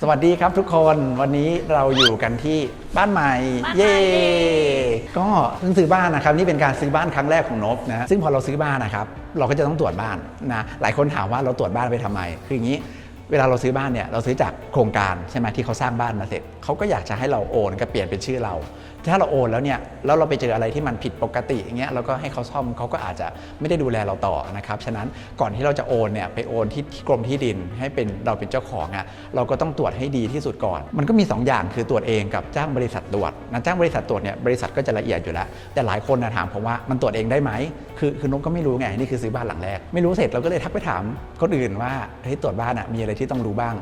สวัสดีครับทุกคนวันนี้เราอยู่กันที่บ้านใหม่บ้านใหม่เย่เย่ก็เพิ่งซื้อบ้านนะครับนี่เป็นการซื้อบ้านครั้งแรกของนบนะซึ่งพอเราซื้อบ้านนะครับเราก็จะต้องตรวจบ้านนะหลายคนถามว่าเราตรวจบ้านไปทำไม คืออย่างนี้เวลาเราซื้อบ้านเนี่ยเราซื้อจากโครงการใช่ไหมที่เขาสร้างบ้านมาเสร็จเขาก็อยากจะให้เราโอนก็เปลี่ยนเป็นชื่อเรา ถ้าเราโอนแล้วเนี่ยแล้วเราไปเจออะไรที่มันผิดปกติอย่างเงี้ยแล้วก็ให้เขาซ่อมเขาก็อาจจะไม่ได้ดูแลเราต่อนะครับฉะนั้นก่อนที่เราจะโอนเนี่ยไปโอนที่กรมที่ดินให้เป็นเราเป็นเจ้าของอะ่ะเราก็ต้องตรวจให้ดีที่สุดก่อน มันก็มี 2 อย่างคือตรวจเองกับจ้างบริษัทตรวจนะจ้างบริษัทตรวจเนี่ยบริษัทก็จะละเอียดอยู่แล้ว แต่หลายคนนะถามผมว่ามันตรวจเองได้ไหมคือคือนกก็ไม่รู้ไงนี่คือซื้อบ้านหลังแรก ไม่รู้เสร็จเราก็เลยทักไปถามคนอื่นว่าเฮ้ยตรวจบ้านอะมีอะไรที่ต้องรู้บ้าง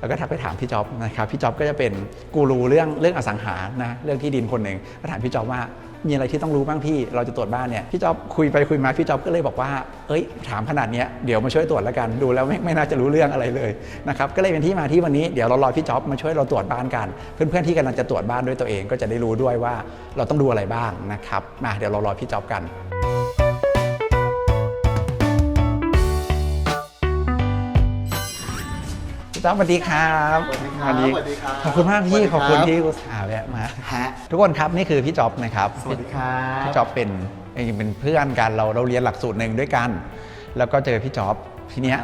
แล้วก็ทักไปถามพี่จ๊อบนะครับพี่จ๊อบก็จะเป็นกูรูเรื่องเรื่องอสังหานะเรื่องที่ดินคนหนึ่งก็ถามพี่จอบว่ามีอะไรที่ต้องรู้บ้างพี่ เราจะตรวจบ้านเนี่ย พี่จอบคุยไปคุยมาพี่จอบก็เลยบอกว่า เอ้ย ถามขนาดเนี้ยเดี๋ยวมาช่วยตรวจแล้วกัน ดูแล้วไม่ไม่น่าจะรู้เรื่องอะไรเลยนะครับ ก็เลยเป็นที่มาที่วันนี้ เดี๋ยวเรารอพี่จอบมาช่วยเราตรวจบ้านกัน เพื่อนๆที่กำลังจะตรวจบ้านด้วยตัวเอง ก็จะได้รู้ด้วยว่าเราต้องดูอะไรบ้างนะครับ มาเดี๋ยวเรารอพี่จอบกัน จ๊อบสวัสดีครับสวัสดีครับสวัสดีครับขอบคุณมากพี่สวัสดีขอบคุณครับที่อุตส่าห์แวะมา ฮะ ทุกคนครับนี่คือพี่จ๊อบนะครับ สวัสดีครับพี่จ๊อบเป็นเองเป็นเพื่อนกันเราเราเรียนหลักสูตรหนึ่งด้วยกัน แล้วก็เจอพี่จ๊อบทีเนี้ย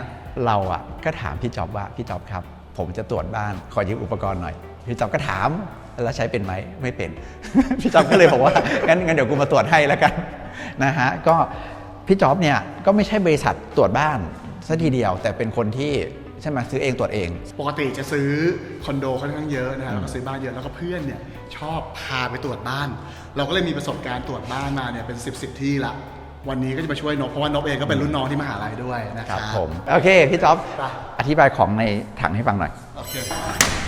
เราอะก็ถามพี่จ๊อบว่าพี่จ๊อบครับ ผมจะตรวจบ้านขอยืมอุปกรณ์หน่อยพี่จ๊อบก็ถามแล้วใช้เป็นไหมไม่เป็น พี่จ๊อบก็เลยบอกว่างั้นงั้นเดี๋ยวกูมาตรวจให้แล้วกันนะฮะก็พี่จ๊อบเนี่ยก็ไม่ใช่บริษัทตรวจบ้านซะทีเดียว แต่เป็นคนที่ ใช่ไหมซื้อเองตรวจเอง ปกติจะซื้อคอนโดค่อนข้างเยอะนะครับแล้วก็ซื้อบ้านเยอะแล้วก็เพื่อนเนี่ยชอบพาไปตรวจบ้าน เราก็เลยมีประสบการณ์ตรวจบ้านมาเนี่ยเป็น 10บสที่ละ วันนี้ก็จะมาช่วยนบเพราะว่านบเองก็เป็นรุ่นน้องที่มหาลัยด้วยนะคครัรับบผม โอเค พี่จ๊อบไปอธิบายของในถังให้ฟังหน่อยโอเค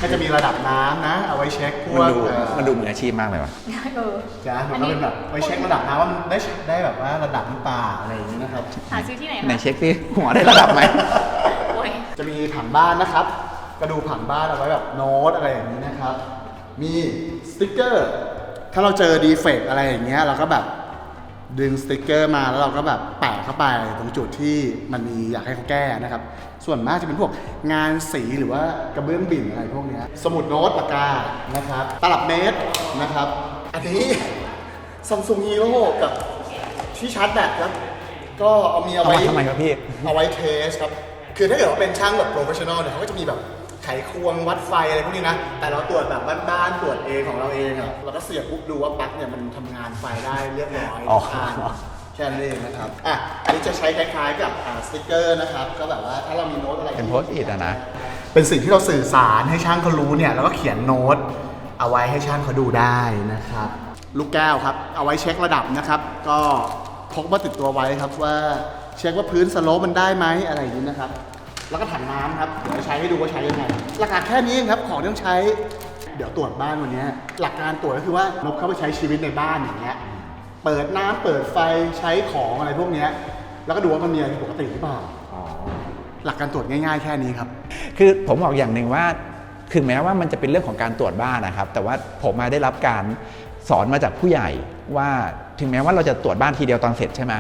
ก็จะมีระดับน้ำนะ เอาไว้เช็คพวมันกดูเอ่อมันดูมืออาชีพมากเลยว่ะ เออจ้ามันก็เป็นแบบไว้เช็คระดับน้ำว่ามันได้ได้แบบว่าระดับหรือเปล่าอะไรอย่างนี้นะครับ หาซื้อที่ไหนไหนคะเช็คสิหัวได้ระดับไหมโอ้ย จะมีผังบ้านนะครับ กระดูผังบ้านเอาไว้แบบโน้ตอะไรอย่างนี้นะครับ มีสติกเกอร์ ถ้าเราเจอดีเฟกอะไรอย่างเงี้ยเราก็แบบดึงสติกเกอร์มาแล้วเราก็แบบแปะเข้าไปตรงจุดที่มันมีอยากให้เขาแก้นะครับ ส่วนมากจะเป็นพวกงานสีหรือว่ากระเบื้องบิ่นอะไรพวกเนี้ยสมุดโน้ตปากกานะครับตลับเมตรนะครับ อันนี้ซัมซุงฮีโร่กับที่ชาร์จแบตครับ ก็เอามีเอาเอาไว้มาทำไมครับพี่ เอาไว้เทสครับ คือถ้าเกิดว่าเป็นช่างแบบโปรเฟชชั่นอลเนี่ยเขาก็จะมีแบบไขควงวัดไฟอะไรพวกนี้นะ แต่เราตรวจแบบบ้านๆตรวจเองของเราเองอะเราก็เสียบปุ๊บดูว่าปลั๊กเนี่ยมันทำงานไฟได้เรียบร้อยอ๋อผ่านแค่นั้นเองนะครับ อะ อันนี้จะใช้คล้ายๆกับอ่าสติกเกอร์นะครับ ก็แบบว่าถ้าเรามีโน้ตอะไรเป็นที่โพสต์อิทอะนะ เป็นสิ่งที่เราสื่อสารให้ช่างเขารู้เนี่ยแล้วก็เขียนโน้ต เอาไว้ให้ช่างเขาดูได้นะครับ ลูกแก้วครับ เอาไว้เช็คระดับนะครับ ก็พกมาติดตัวไว้ครับว่า เช็คว่าพื้นสโลปมันได้ไหมอะไรอย่างนี้นะครับ แล้วก็ถังน้ำครับเดี๋ยวใช้ให้ดูว่าใช้ยังไงหลักการแค่นี้เองครับของที่ต้องใช้ เดี๋ยวตรวจบ้านวันนี้หลักการตรวจก็คือว่านบเข้าไปใช้ชีวิตในบ้านอย่างเงี้ยเปิดน้ำเปิดไฟใช้ของอะไรพวกเนี้ยแล้วก็ดูว่ามันมีอะไรผิดปกติหรือเปล่าหลักการตรวจง่าย ๆ แค่นี้ครับ คือผมบอกอย่างหนึ่งว่าถึงแม้ว่ามันจะเป็นเรื่องของการตรวจบ้านนะครับ แต่ว่าผมมาได้รับการสอนมาจากผู้ใหญ่ว่าถึงแม้ว่าเราจะตรวจบ้านทีเดียวตอนเสร็จใช่ไหม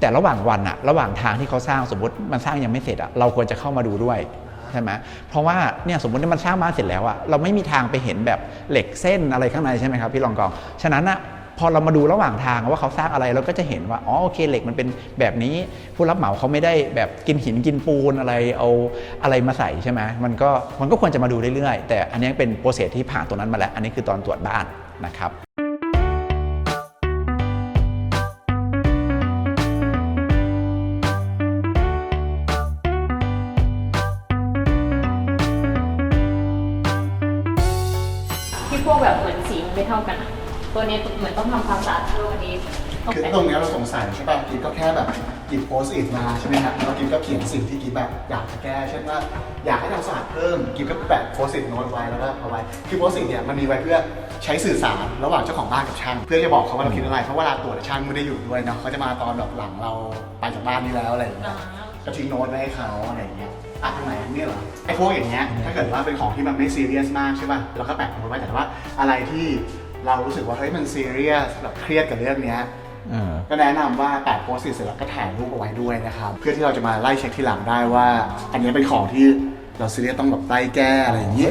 แต่ระหว่างวันอะระหว่างทางที่เขาสร้างสมมติมันสร้างยังไม่เสร็จอะเราควรจะเข้ามาดูด้วยใช่ไหมเพราะว่าเนี่ยสมมติว่ามันสร้างบ้านเสร็จแล้วอะเราไม่มีทางไปเห็นแบบเหล็กเส้นอะไรข้างในใช่ไหมครับพี่รองกอง ฉะนั้นอะพอเรามาดูระหว่างทางว่าเขาสร้างอะไรเราก็จะเห็นว่าอ๋อโอเคเหล็กมันเป็นแบบนี้ ผู้รับเหมาเขาไม่ได้แบบกินหินกินปูนอะไรเอาอะไรมาใส่ใช่ไหมมันก็มันก็ควรจะมาดูเรื่อยๆ แต่อันนี้เป็นโปรเซสที่ผ่านตรงนั้นมาแล้ว อันนี้คือตอนตรวจบ้านนะครับากันอะตัวเนี้ยเหมือนต้องทำความสะอาดเพิ่มอันนี้ต้องคือแปะตรงเนี้ยเราสงสัยใช่ป่ะกิ๊บก็แค่แบบหยิบโพสต์อิทมาใช่ไหมครับแล้วกิ๊บก็เขียนสิ่งที่กิ๊บแบบอยากจะแก้เช่นว่าอยากให้ทำสะอาดเพิ่มกิ๊บก็แปะโพสต์อิทโน้ตไว้แล้วก็เอาไว้คือโพสต์อิทเนี่ยมันมีไว้เพื่อใช้สื่อสารระหว่างเจ้าของบ้านกับช่าง เพื่อจะบอกเขาว่าเราคิดอะไรเพราะเวลาตรวจช่างไม่ได้อยู่ด้วยเนาะเขาจะมาตอนแบบหลังเราไปจากบ้านนี้แล้วอะไรอย่างเงี้ย ก็ทิ้งโน้ตไว้ให้เขาอะไรอย่างเงี้ยอะตรงไหนเนี่ยเหรอ ไอ้พวกอย่างเงี้ย ถ้าเกิดว่าเป็นของที่มันไม่ซีเรียสมากใช่ป่ะ เราก็แปะโน้ตไว้แต่ว่าอะไรที่ เรารู้สึกว่าเฮ้ยมันซีเรียสแบบเครียดกับเรื่องเนี้ยเออก็แนะนำว่าแปะโพสต์เสร็จแล้วก็ถ่ายรูปเอาไว้ด้วยนะครับ เพื่อที่เราจะมาไล่เช็คทีหลังได้ว่า อันนี้เป็นของที่เราซีเรียสต้องแบบไล่แก้อะไรอย่างนี้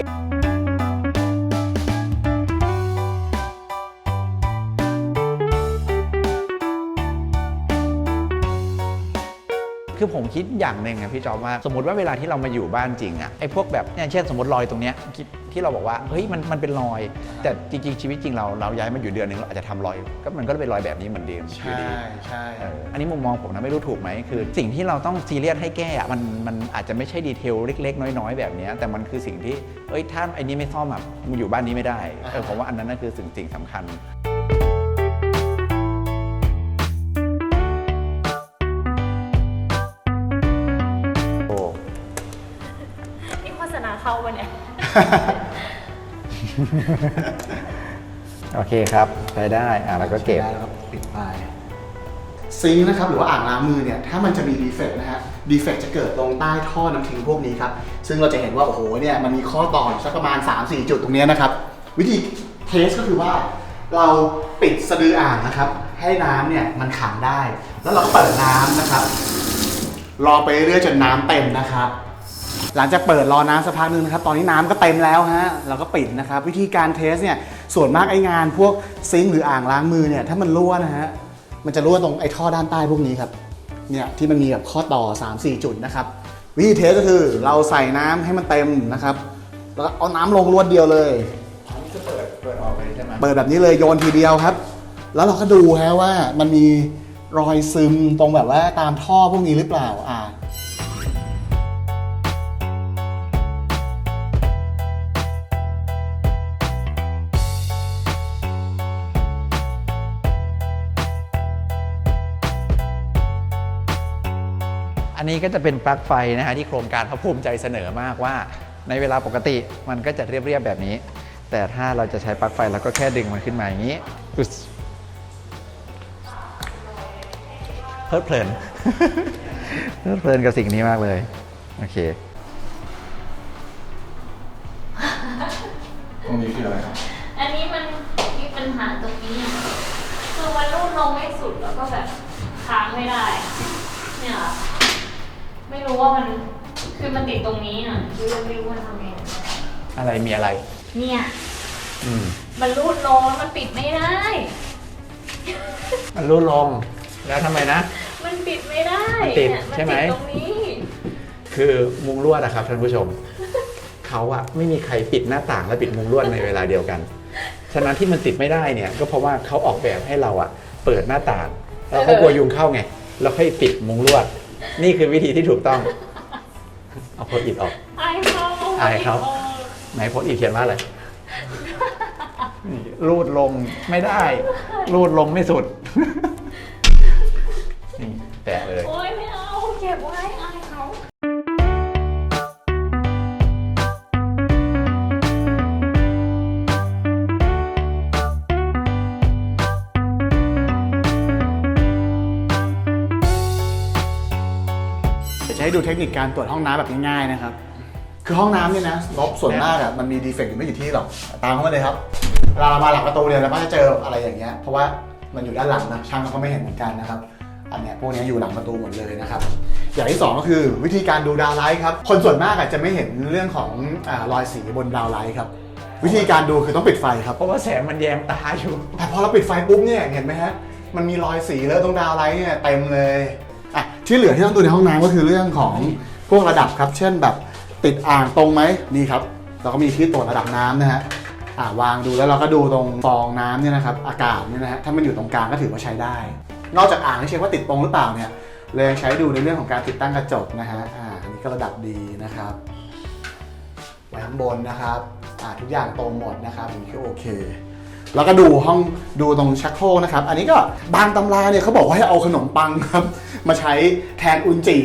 คือผมคิดอย่างหนึ่งอะพี่จอมว่าสมมติว่าเวลาที่เรามาอยู่บ้านจริงอะไอ้พวกแบบเนี่ยเช่นสมมติรอยตรงเนี้ยคิดที่เราบอกว่าเฮ้ยมันมันเป็นรอย แต่จริงๆชีวิตจริงเราเราย้ายมาอยู่เดือนหนึ่งเราอาจจะทำรอย ก็มันก็เป็นรอยแบบนี้เหมือนเดิมอยู่ใช่ดี ใช่ เอออันนี้มุมมองผมนะไม่รู้ถูกไหมคือสิ่งที่เราต้องซีเรียสให้แก้อะมันมันอาจจะไม่ใช่ดีเทลเล็ก ๆ น้อยๆ แบบเนี้ยแต่มันคือสิ่งที่เอ้ยถ้าไอ้นี้ไม่ซ่อมอะมึงอยู่บ้านนี้ไม่ได้เออผมว่าอันนั้นน่ะคือสิ่งสิ่งสำคัญ เข้าปะเนี่ย โอเคครับใช้ได้อะแล้วก็เก็บ ได้แล้วก็ปิดไปซิงค์นะครับหรือว่าอ่างล้างมือเนี่ยถ้ามันจะมีดีเฟกต์นะฮะดีเฟกต์จะเกิดตรงใต้ท่อน้ำทิ้งพวกนี้ครับ ซึ่งเราจะเห็นว่า โอ้โหเนี่ยมันมีข้อต่ออยู่สักประมาณ 3-4 จุดตรงเนี้ยนะครับ วิธีเทสก็คือว่า เราปิดสะดืออ่างนะครับ ให้น้ำเนี่ยมันขังได้ แล้วเราก็เปิดน้ำนะครับ รอไปเรื่อยๆจนน้ำเต็มนะครับ หลังจากเปิดรอน้ำสักพักหนึงนะครับ ตอนนี้น้ำก็เต็มแล้วฮะ เราก็ปิดนะครับ วิธีการเทสเนี่ย ส่วนมากไอ้งานพวกซิงค์หรืออ่างล้างมือเนี่ย ถ้ามันรั่วนะฮะ มันจะรั่วตรงไอ้ท่อด้านใต้พวกนี้ครับ เนี่ยที่มันมีแบบข้อต่อ 3-4 จุดนะครับ วิธีเทสก็คือเราใส่น้ำให้มันเต็มนะครับ แล้วก็เอาน้ำลงรวดเดียวเลยจะเปิดเปิดออกไปใช่ไหมเปิดแบบนี้เลยโยนทีเดียวครับ แล้วเราก็ดูฮะว่ามันมีรอยซึมตรงแบบว่าตามท่อพวกนี้หรือเปล่า อ่า นนี้ก็จะเป็นปลั๊กไฟนะฮะที่โครงการเขาภูมิใจเสนอมากว่า ในเวลาปกติมันก็จะเรียบๆแบบนี้ แต่ถ้าเราจะใช้ปลั๊กไฟเราก็แค่ดึงมันขึ้นมาอย่างนี้อึ๊สเพลิดเพลินเพลิดเพลินกับสิ่งนี้มากเลย โอเค ตรงนี้คืออะไรครับ อันนี้มันมีปัญหาตรงนี้อะคือมันรูดลงไม่สุดแล้วก็แบบค้างไม่ได้ เนี่ยค่ะ ไม่รู้ว่ามัน คือมันติดตรงนี้อะคือยังไม่รู้ว่าทำไงอะไรมีอะไร เนี่ย อืมมันรูดลงแล้วมันปิดไม่ได้ มันรูดลง แล้วทำไมนะ มันปิดไม่ได้มันติดเนี่ยใช่ไหม นติดตรงนี้ คือมุงลวดนะครับท่านผู้ชม เขาอะไม่มีใครปิดหน้าต่างและปิดมุงลวดในเวลาเดียวกัน ฉะนั้นที่มันติดไม่ได้เนี่ย ก็เพราะว่าเขาออกแบบให้เราอะเปิดหน้าต่าง แล้วเขากลัวยุงเข้าไงแล้วค่อยปิดมุงลวด นี่คือวิธีที่ถูกต้อง เอาโพสต์อิดออก อายเขาอายเขา ไหนโพสต์อิดเขียนว่าอะไรนี่รูดลงไม่ได้ รูดลงไม่สุด นี่แตะเลย โอ๊ ให้ดูเทคนิคการตรวจห้องน้ำแบบง่ายๆนะครับ คือห้องน้ำเนี่ยนะลบส่วนมากอะมันมีดีเฟกต์อยู่ไม่กี่ที่หรอก ตามเข้ามาเลยครับเวลาเรามาหลังประตูเนี่ยเราก็จะเจออะไรอย่างเงี้ย เพราะว่ามันอยู่ด้านหลังนะ ช่างเขาก็ไม่เห็นเหมือนกันนะครับ อันเนี้ยพวกเนี้ยอยู่หลังประตูหมดเลยนะครับ อย่างที่สองก็คือวิธีการดูดาวไลท์ครับ คนส่วนมากอาจจะไม่เห็นเรื่องของอารอยสีบนดาวไลท์ครับ วิธีการดูคือต้องปิดไฟครับ เพราะว่าแสงมันแยงตาอยู่ แต่พอเราปิดไฟปุ๊บเนี่ยเห็นไหมฮะ มันมีรอยสีแล้วตรงดาวไลท์เนี่ยเต็มเลย อะที่เหลือที่ต้องดูในห้องน้ำก็คือเรื่องของพวกระดับครับ เช่นแบบติดอ่างตรงไหมนี่ครับ เราก็มีที่ตรวจระดับน้ำนะฮะอ่าวางดูแล้วเราก็ดูตรงฟองน้ำเนี่ยนะครับอากาศเนี่ยนะฮะถ้ามันอยู่ตรงกลางก็ถือว่าใช้ได้ นอกจากอ่างที่เช็คว่าติดตรงหรือเปล่าเนี่ยเลยใช้ดูในเรื่องของการติดตั้งกระจกนะฮะอ่าอันนี้ก็ระดับดีนะครับไว้ข้างบนนะครับอ่าทุกอย่างตรงหมดนะครับอันนี้ก็โอเค แล้วก็ดูห้องดูตรงชักโครกนะครับ อันนี้ก็บางตำราเนี่ยเขาบอกว่าให้เอาขนมปังครับ มาใช้แทนอุนจิ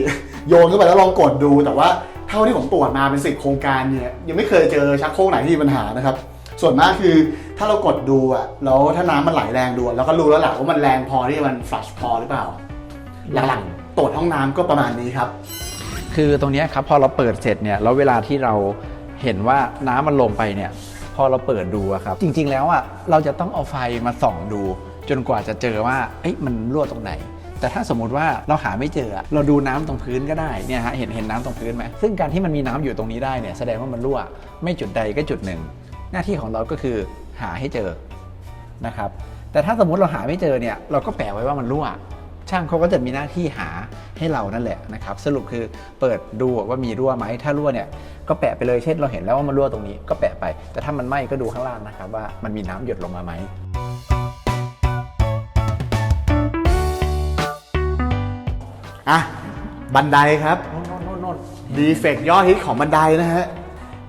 โยนเข้าไปแล้วลองกดดู แต่ว่าเท่าที่ผมตรวจมาเป็นสิบโครงการเนี่ยยังไม่เคยเจอชักโครกไหนที่มีปัญหานะครับ ส่วนมากคือถ้าเรากดดูอะแล้วถ้าน้ำมันไหลแรงดูอะเราก็รู้แล้วแหละว่ามันแรงพอที่มันฟลัชพอหรือเปล่า หลังๆตรวจห้องน้ำก็ประมาณนี้ครับ คือตรงเนี้ยครับพอเราเปิดเสร็จเนี่ยแล้วเวลาที่เราเห็นว่าน้ำมันลงไปเนี่ย พอเราเปิดดูอะครับ จริง ๆ แล้วอะเราจะต้องเอาไฟมาส่องดู จนกว่าจะเจอว่าเอ้ยมันรั่วตรงไหน แต่ถ้าสมมติว่าเราหาไม่เจอเราดูน้ำตรงพื้นก็ได้เนี่ยฮะเห็นเห็นน้ำตรงพื้นไหมซึ่งการที่มันมีน้ำอยู่ตรงนี้ได้เนี่ยแสดงว่ามันรั่วไม่จุดใดก็จุดหนึ่ง หน้าที่ของเราก็คือหาให้เจอนะครับแต่ถ้าสมมุติเราหาไม่เจอเนี่ยเราก็แปะไว้ว่ามันรั่ว ช่างเขาก็จะมีหน้าที่หา ให้เรานั่นแหละนะครับสรุปคือเปิดดูว่ามีรั่วไหมถ้ารั่วเนี่ยก็แปะไปเลยเช่นเราเห็นแล้วว่ามันรั่วตรงนี้ก็แปะไป แต่ถ้ามันไหม้ก็ดูข้างล่างนะครับว่ามันมีน้ำหยดลงมาไหมอะบันไดครับนนนนนดีเฟกยอดฮิตของบันไดนะฮะ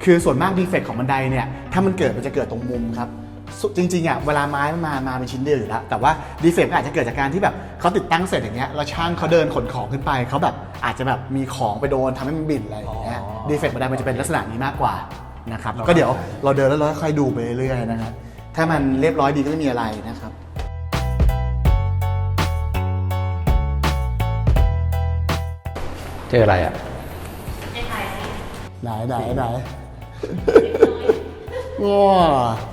คือส่วนมากดีเฟกของบันไดเนี่ยถ้ามันเกิดมันจะเกิดตรงมุมครับ สุจริงๆอะเวลาไม้มันมามาเป็นชิ้นเดียวอยู่แล้ว แต่ว่าดีเฟกก็อาจจะเกิดจากการที่แบบเขาติดตั้งเสร็จอย่างเงี้ยแล้วช่างเขาเดินขนของขึ้นไปเขาแบบอาจจะแบบมีของไปโดนทำให้มันบินอะไรอย่างเงี้ยอ๋อ ดีเฟกบันไดมันจะเป็นลักษณะนี้มากกว่านะครับก็เดี๋ยวเราเดินแล้วเราค่อยๆดูไปเรื่อยๆนะครับถ้ามันเรียบร้อยดีก็ไม่มีอะไรนะครับ เจออะไรอะไอ้ไข่นี่ไหนไหนไหน ง้อ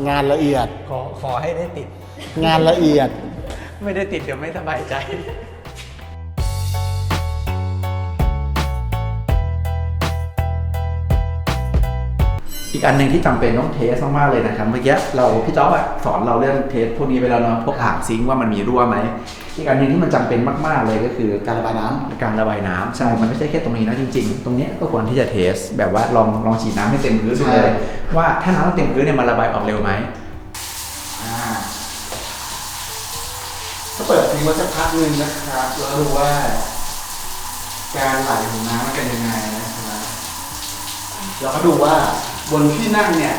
งานละเอียด ขอขอให้ได้ติด งานละเอียด ไม่ได้ติดเดี๋ยวไม่สบายใจ อีกอันหนึ่งที่จำเป็นต้องเทสมากๆเลยนะครับเมื่อกี้เราพี่จ๊อบอะสอนเราเรื่องเทสพวกนี้ไปแล้วเนาะพวกอ่างซิงค์ว่ามันมีรั่วไหมอีกอันหนึ่งที่มันจำเป็นมาก ๆเลยก็คือการระบายน้ำการระบายน้ำใช่มันไม่ใช่แค่ตรงนี้นะจริง ๆ ตรงเนี้ยก็ควรที่จะเทส แบบว่าลองลองฉีดน้ำให้เต็มพื้นดูเลยว่าถ้าน้ำเต็มพื้นเนี่ยมันระบายออกเร็วไหมอ่าถ้าเปิดทิ้งไว้สักพักหนึงนะครับแล้วดูว่า การไหลของน้ำมันเป็นยังไงนะครับแล้วก็ดูว่า บนที่นั่งเนี่ย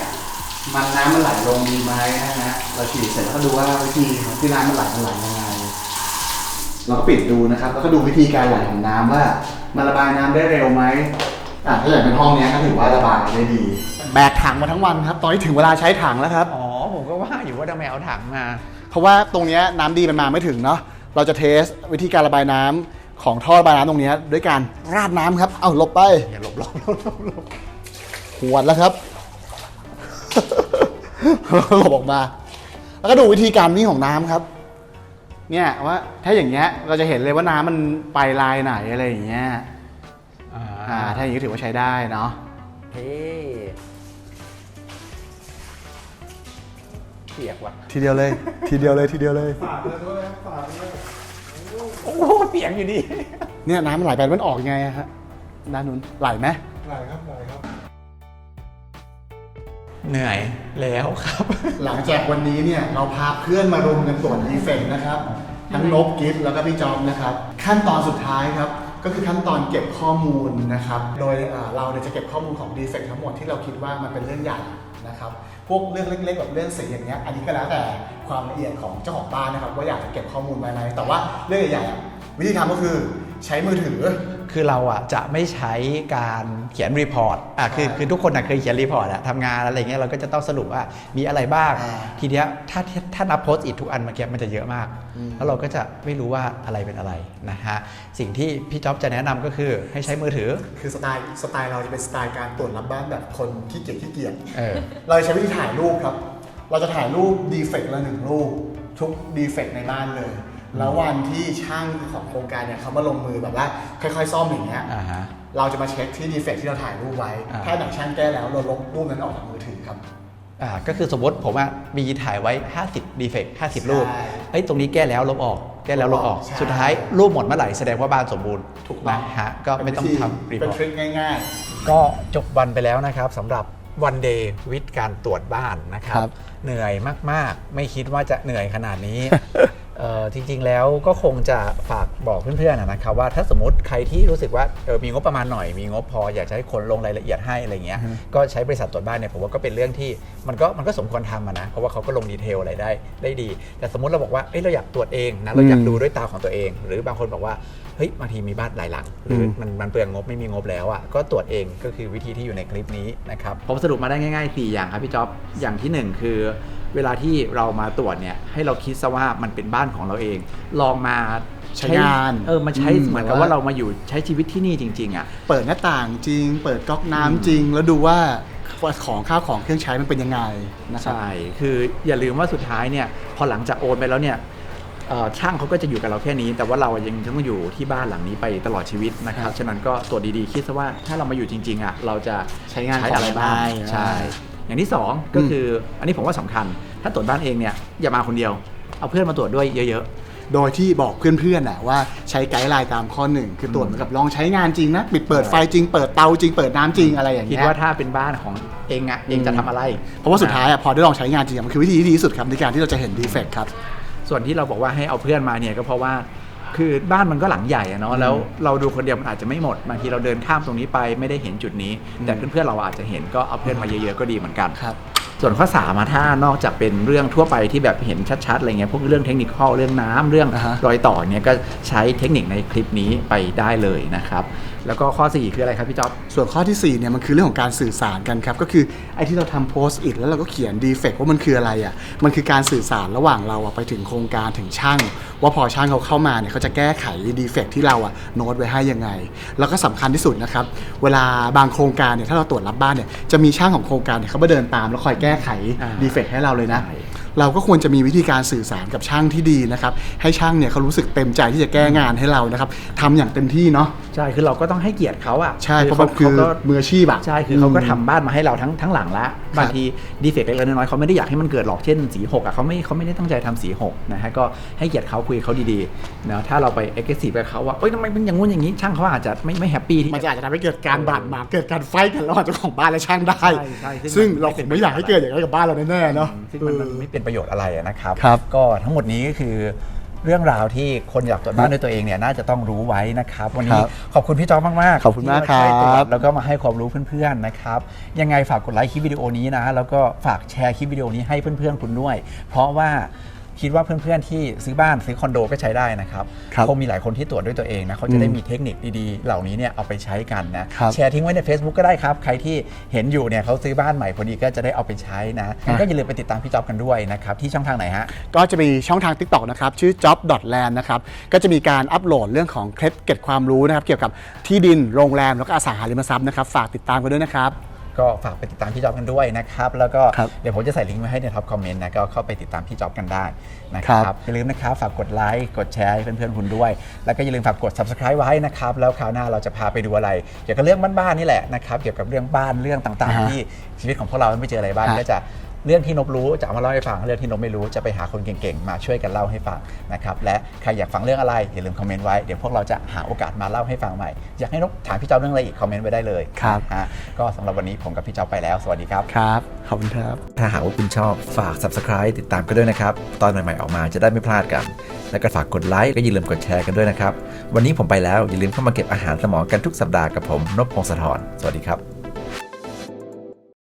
มันน้ำมันไหลลงดีไหมนะฮะเราฉีดเสร็จแล้วก็ดูว่าวิธีของที่น้ำมันไหลมันไหลยังไงเราก็ปิดดูนะครับ แล้วก็ดูวิธีการไหลของน้ำว่ามันระบายน้ำได้เร็วไหมอะถ้าอย่างเป็นห้องเนี้ยก็ถือว่าระบายได้ดี แบกถังมาทั้งวันครับ ตอนนี้ถึงเวลาใช้ถังแล้วครับ อ๋อ ผมก็ว่าอยู่ว่าทำไมเอาถังมา เพราะว่าตรงเนี้ยน้ำดีมันมาไม่ถึงเนาะ เราจะเทสวิธีการระบายน้ำของท่อระบายน้ำตรงเนี้ยด้วยการราดน้ำครับ เอาหลบไป อย่าหลบหลบหลบหลบ หลบหวดแล้วครับหลบออกมา แล้วก็ดูวิธีการวิ่งของน้ำครับ เนี่ยว่าถ้าอย่างเงี้ยเราจะเห็นเลยว่าน้ำมันไปลายไหนอะไรอย่างเงี้ยอ่าถ้าอย่างนี้ถือว่าใช้ได้เนาะเฮ้เปียกว่ะทีเดียวเลย ทีเดียวเลยทีเดียวเลยโอ้โหเปียกอยู่ดีเนี่ยน้ำมันไหลไปมันออกยังไงอะฮะด้านนู้นไหลไหม เหนื่อยแล้วครับ หลังจากวันนี้เนี่ยเราพาเพื่อนมารุมกันตรวจดีเฟกต์นะครับ ทั้งนบกิฟต์แล้วก็พี่จอมนะครับ ขั้นตอนสุดท้ายครับ ก็คือขั้นตอนเก็บข้อมูลนะครับ โดยอ่าเราเนี่ยจะเก็บข้อมูลของดีเฟกต์ทั้งหมดที่เราคิดว่ามันเป็นเรื่องใหญ่นะครับ พวกเรื่องเล็กๆแบบเรื่องสีอย่างเงี้ยอันนี้ก็แล้วแต่ความละเอียดของเจ้าของบ้านนะครับว่าอยากจะเก็บข้อมูลไว้ไหมแต่ว่าเรื่องใหญ่ๆอะวิธีทำก็คือใช้มือถือ คือเราอะจะไม่ใช้การเขียนรีพอร์ตอะคือใช่คือทุกคนอะเคยเขียนรีพอร์ตอะทำงานอะไรเงี้ยเราก็จะต้องสรุปว่ามีอะไรบ้างอ่าทีเนี้ยถ้าถ้าถ้านับโพสต์อิททุกอันเมื่อกี้มันจะเยอะมากอืมแล้วเราก็จะไม่รู้ว่าอะไรเป็นอะไรนะฮะสิ่งที่พี่จ๊อบจะแนะนำก็คือให้ใช้มือถือ คือสไตล์สไตล์เราจะเป็นสไตล์การตรวจรับบ้านแบบคนขี้เกียจขี้เกียจเออเราจะใช้วิธีถ่ายรูปครับ เราจะถ่ายรูปดีเฟกต์ละหนึ่งรูปทุกดีเฟกต์ในบ้านเลย แล้ววันที่ช่างของโครงการเนี่ยเขามาลงมือแบบว่าค่อยๆซ่อมอย่างเงี้ยอ่าฮะ เราจะมาเช็คที่ดีเฟกต์ที่เราถ่ายรูปไว้ อ่า ถ้าหนังช่างแก้แล้วเราลบรูปนั้นออกจากมือถือครับ อ่าก็คือสมมติผมอะมีถ่ายไว้ 50 ดีเฟกต์50 รูป ใช่เอ้ย ตรงนี้แก้แล้วลบออก แก้แล้วลบออก ใช่ สุดท้ายรูปหมดเมื่อไหร่แสดงว่าบ้านสมบูรณ์ถูกต้องนะฮะ ก็ไม่ต้องทำรีพเป็นอร์ทตริคง่าย ก็จบวันไปแล้วนะครับสำหรับวันเดย์วิดการตรวจบ้านนะครับ ครับเหนื่อยมากๆ ไม่คิดว่าจะเหนื่อยขนาดนี้เอ่อ จริงๆแล้วก็คงจะฝากบอกเพื่อนๆนะครับว่าถ้าสมมติใครที่รู้สึกว่าเออมีงบประมาณหน่อยมีงบพออยากจะให้คนลงรายละเอียดให้อะไรเงี้ยก็ใช้บริษัทตรวจบ้านเนี่ยผมว่าก็เป็นเรื่องที่มันก็มันก็สมควรทำอะนะเพราะว่าเขาก็ลงดีเทลอะไรได้ได้ดี แต่สมมติเราบอกว่าเอ้ยเราอยากตรวจเองนะเราอยากอืมดูด้วยตาของตัวเอง หรือบางคนบอกว่าเฮ้ยบางทีมีบ้านหลายหลังหรืออมมันมันเปลืองงบไม่มีงบแล้วอะก็ตรวจเองก็คือวิธีที่อยู่ในคลิปนี้นะครับผมสรุปมาได้ง่ายๆ 4 อย่างครับพี่จ๊อบอย่างที่ 1 คือ เวลาที่เรามาตรวจเนี่ยให้เราคิดซะว่ามันเป็นบ้านของเราเอง ลองมาใช้งานเออมาใช้อืมเหมือนกับแบบว่าว่าเรามาอยู่ใช้ชีวิตที่นี่จริง ๆอะๆเปิดหน้าต่างจริง เปิดก๊อกน้ำจริง แล้วดูว่าของข้าวของเครื่องใช้มันเป็นยังไงนะครับใช่คืออย่าลืมว่าสุดท้ายเนี่ยพอหลังจากโอนไปแล้วเนี่ยเอ่อช่างเขาก็จะอยู่กับเราแค่นี้ แต่ว่าเรายังต้องอยู่ที่บ้านหลังนี้ไปตลอดชีวิตนะครับฉะนั้นก็ตรวจดีๆคิดซะว่าถ้าเรามาอยู่จริงๆอะเราจะใช้งานใช้อะไรบ้างของอะไรใช่ อย่างที่สองก็คืออันนี้ผมว่าสำคัญ ถ้าตรวจบ้านเองเนี่ยอย่ามาคนเดียว เอาเพื่อนมาตรวจด้วยเยอะโดยที่บอกเพื่อนๆน่ะว่าใช้ไกด์ไลน์ตามข้อหนึ่งคือตรวจเหมือนกับลองใช้งานจริงนะปิดเปิดไฟจริงเปิดเตาจริงเปิดน้ำจริงอะไรอย่างๆคิดเงี้ยว่าถ้าเป็นบ้านของเองอะเองจะทำอะไร เพราะว่าสุดท้ายอะพอได้ลองใช้งานจริงอะมันคือวิธีที่ดีที่สุดครับในการที่เราจะเห็นดีเฟกต์ครับส่วนที่เราบอกว่าให้เอาเพื่อนมาเนี่ยก็เพราะว่า คือบ้านมันก็หลังใหญ่อะเนาะแล้วเราดูคนเดียวมันอาจจะไม่หมดบางทีเราเดินข้ามตรงนี้ไปไม่ได้เห็นจุดนี้ แต่เพื่อนๆเราอาจจะเห็นก็เอาเพื่อนมาเยอะๆก็ดีเหมือนกันครับส่วนข้อสามมาถ้านอกจากเป็นเรื่องทั่วไปที่แบบเห็นชัดๆอะไรเงี้ยพวกเรื่องเทคนิคข้อเรื่องน้ำเรื่องอ่าฮะรอยต่อเนี่ยก็ใช้เทคนิคในคลิปนี้ไปได้เลยนะครับ แล้วก็ข้อสี่คืออะไรครับพี่จ๊อบ ส่วนข้อที่ 4 เนี่ยมันคือเรื่องของการสื่อสารกันครับ ก็คือไอ้ที่เราทำโพสต์อิทแล้วเราก็เขียนดีเฟกว่ามันคืออะไรอะมันคือการสื่อสารระหว่างเราอะไปถึงโครงการถึงช่าง ว่าพอช่างเขาเข้ามาเนี่ยเขาจะแก้ไขดีเฟกที่เราอะโน้ตไว้ให้ยังไง แล้วก็สำคัญที่สุดนะครับ เวลาบางโครงการเนี่ยถ้าเราตรวจรับบ้านเนี่ยจะมีช่างของโครงการเนี่ยเขามาเดินตามแล้วคอยแก้ไขอ่าดีเฟกให้เราเลยนะใช่ เราก็ควรจะมีวิธีการสื่อสารกับช่างที่ดีนะครับให้ช่างเนี่ยเขารู้สึกเต็มใจที่จะแก้งานให้เรานะครับทำอย่างเต็มที่เนาะใช่คือเราก็ต้องให้เกียรติเขาอะใช่เพราะมันคือเขาก็มืออาชีพอะใช่คือเขาก็ทำบ้านมาให้เราทั้งทั้งหลังละบางครับทีดีเฟกต์เล็กๆน้อยๆเขาไม่ได้อยากให้มันเกิดหรอกเช่นสีหกอะเขาไม่เขาไม่ได้ตั้งใจทำสีหกนะฮะก็ให้เกียรติเขาคุยกับเขาดีๆนะถ้าเราไปเอ็กซ์ซีกับเขาว่าเอ้ยทำไมเป็นอย่างงู้นอย่างนี้ช่างเขาอาจจะไม่ไม่แฮปปี้ที่มันจะอาจจะทำให้เกิดการบาดหมางเกิดการไฟท์กันระหว่างเจ้าของบ้านและช่างได้ใช่ใช่ซึ่ซึ่งงเราคงไม่อยากให้เกิดอย่างนั้นกับบ้านเราแน่ๆเนาะซึ่งมันมันไม่เป็นประโยชน์อะไรอะนะครับ ครับก็ทั้งหมดนี้ก็คือเรื่องราวที่คนอยากตรวจบ้านด้วยตัวเองเนี่ยน่าจะต้องรู้ไว้นะครับ วันนี้ครับขอบคุณพี่จอมมากๆขอบคุณมากที่ช่วยตวจครับ แล้วก็มาให้ความรู้เพื่อนๆนะครับ ยังไงฝากกดไลค์คลิปวิดีโอนี้นะ แล้วก็ฝากแชร์คลิปวิดีโอนี้ให้เพื่อนๆคุณด้วย เพราะว่า คิดว่าเพื่อนๆที่ซื้อบ้านซื้อคอนโดก็ใช้ได้นะครับครับคงมีหลายคนที่ตรวจด้วยตัวเองนะเขาจะได้มีเทคนิคดีๆ เหล่านี้เนี่ยเอาไปใช้กันนะครับแชร์ทิ้งไว้ใน Facebook ก็ได้ครับ ใครที่เห็นอยู่เนี่ยเขาซื้อบ้านใหม่พอดีก็จะได้เอาไปใช้นะงั้นก็อย่าลืมไปติดตามพี่จ๊อบกันด้วยนะครับที่ช่องทางไหนฮะก็จะมีช่องทาง TikTok นะครับชื่อ job.land นะครับก็จะมีการอัปโหลดเรื่องของเคล็ดเก็บความรู้นะครับเกี่ยวกับที่ดินโรงแรมแล้วก็อสังหาริมทรัพย์นะครับฝากติดตามกันด้วยนะครับ ก็ฝากไปติดตามพี่จ๊อบกันด้วยนะครับ แล้วก็ครับเดี๋ยวผมจะใส่ลิงก์ไว้ให้ในท็อปคอมเมนต์นะก็เข้าไปติดตามพี่จ๊อบกันได้นะคครัรับ บอย่าลืมนะครับฝากกดไลค์กดแชร์ให้เพื่อนๆคุณด้วย แล้วก็อย่าลืมฝากกด subscribe ไว้นะครับแล้วคราวหน้าเราจะพาไปดูอะไร เกี่ยวกับเรื่องบ้านๆนี่แหละนะครับเกี่ยวกับเรื่องบ้านเรื่องต่างอ่าฮะๆที่ชีวิตของพวกเราไม่เจออะไรบ้างฮะก็จะ เรื่องที่นบรู้จะเอามาเล่าให้ฟัง เรื่องที่นบไม่รู้จะไปหาคนเก่งๆ มาช่วยกันเล่าให้ฟังนะครับ และใครอยากฟังเรื่องอะไรอย่าลืมคอมเมนต์ไว้ เดี๋ยวพวกเราจะหาโอกาสมาเล่าให้ฟังใหม่ อยากให้นบถามพี่จ๊อบเรื่องอะไรอีกคอมเมนต์ไว้ได้เลยครับ นะฮะก็สำหรับวันนี้ผมกับพี่จ๊อบไปแล้ว สวัสดีครับ ครับ ขอบคุณครับ ถ้าหากว่าคุณชอบฝาก subscribe ติดตามกันด้วยนะครับ ตอนใหม่ๆออกมาจะได้ไม่พลาดกัน แล้วก็ฝากกดไลค์ก็อย่าลืมกดแชร์กันด้วยนะครับ วันนี้ผมไปแล้วอย่าลืมเข้ามาเก็บอาหารสมองกันทุกสัปดาห์กับผมนพพงศธรสวัสดีครับ